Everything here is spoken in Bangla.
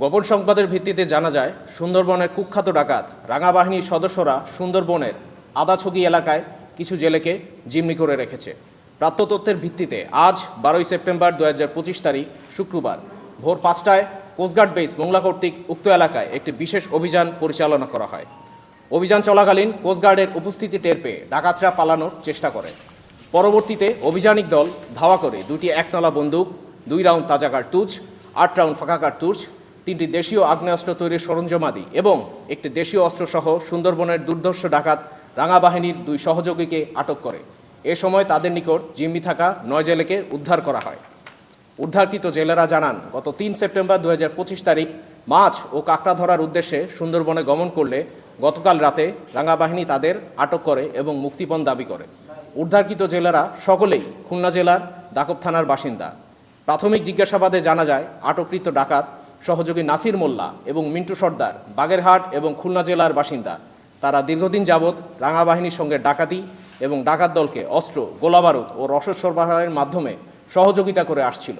গোপন সংবাদের ভিত্তিতে জানা যায়, সুন্দরবনের কুখ্যাত ডাকাত, রাঙা বাহিনীর সদস্যরা সুন্দরবনের আদাছগি এলাকায় কিছু জেলেকে জিম্মি করে রেখেছে। প্রাপ্ত তথ্যের ভিত্তিতে আজ বারোই সেপ্টেম্বর দু হাজার পঁচিশ তারিখ, শুক্রবার ভোর পাঁচটায় কোস্টগার্ড বেস মোংলা কর্তৃক উক্ত এলাকায় একটি বিশেষ অভিযান পরিচালনা করা হয়। অভিযান চলাকালীন কোস্টগার্ডের উপস্থিতি টের পেয়ে ডাকাতরা পালানোর চেষ্টা করে। পরবর্তীতে অভিযানিক দল ধাওয়া করে দুটি একনলা বন্দুক, দুই রাউন্ড তাজা কার্তুজ, আট রাউন্ড ফাঁকা কার্তুজ তিনটি দেশীয় আগ্নেয়াস্ত্র তৈরির সরঞ্জামাদি এবং একটি দেশীয় অস্ত্রসহ সুন্দরবনের দুর্ধর্ষ ডাকাত রাঙা বাহিনীর দুই সহযোগীকে আটক করে। এ সময় তাদের নিকট জিম্মি থাকা নয় জেলেকে উদ্ধার করা হয়। উদ্ধারকৃত জেলেরা জানান, গত তিন সেপ্টেম্বর দুই হাজার পঁচিশ তারিখ মাছ ও কাঁকড়া ধরার উদ্দেশ্যে সুন্দরবনে গমন করলে গতকাল রাতে রাঙা বাহিনী তাদের আটক করে এবং মুক্তিপণ দাবি করে। উদ্ধারকৃত জেলেরা সকলেই খুলনা জেলার দাকব থানার বাসিন্দা। প্রাথমিক জিজ্ঞাসাবাদে জানা যায়, আটককৃত ডাকাত সহযোগী নাসির মোল্লা এবং মিন্টু সর্দার, বাগেরহাট এবং খুলনা জেলার বাসিন্দা। তারা দীর্ঘদিন যাবৎ রাঙাবাহিনীর সঙ্গে ডাকাতি এবং ডাকাত দলকে অস্ত্র, গোলাবারুদ ও রসদ সরবরাহের মাধ্যমে সহযোগিতা করে আসছিল।